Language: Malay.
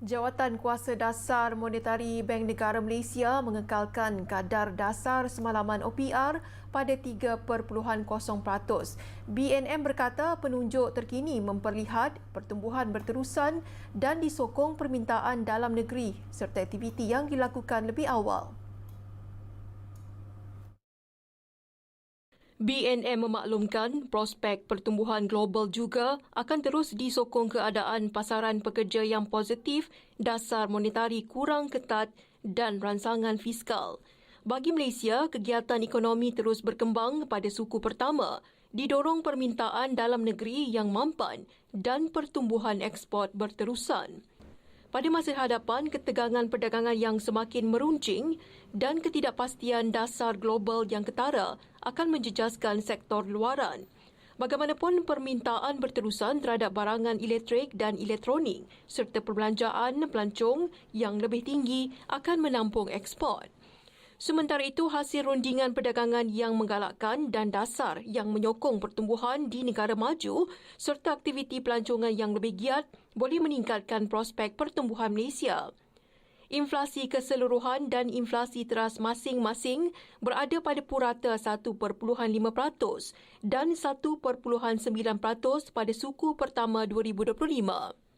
Jawatan Kuasa Dasar Monetari Bank Negara Malaysia mengekalkan kadar dasar semalaman OPR pada 3.0%. BNM berkata penunjuk terkini memperlihat pertumbuhan berterusan dan disokong permintaan dalam negeri serta aktiviti yang dilakukan lebih awal. BNM memaklumkan prospek pertumbuhan global juga akan terus disokong keadaan pasaran pekerja yang positif, dasar monetari kurang ketat dan rancangan fiskal. Bagi Malaysia, kegiatan ekonomi terus berkembang pada suku pertama, didorong permintaan dalam negeri yang mampan dan pertumbuhan ekspor berterusan. Pada masa hadapan, ketegangan perdagangan yang semakin meruncing dan ketidakpastian dasar global yang ketara akan menjejaskan sektor luaran. Bagaimanapun permintaan berterusan terhadap barangan elektrik dan elektronik serta perbelanjaan pelancong yang lebih tinggi akan menampung ekspor. Sementara itu, hasil rundingan perdagangan yang menggalakkan dan dasar yang menyokong pertumbuhan di negara maju serta aktiviti pelancongan yang lebih giat boleh meningkatkan prospek pertumbuhan Malaysia. Inflasi keseluruhan dan inflasi teras masing-masing berada pada purata 1.5% dan 1.9% pada suku pertama 2025.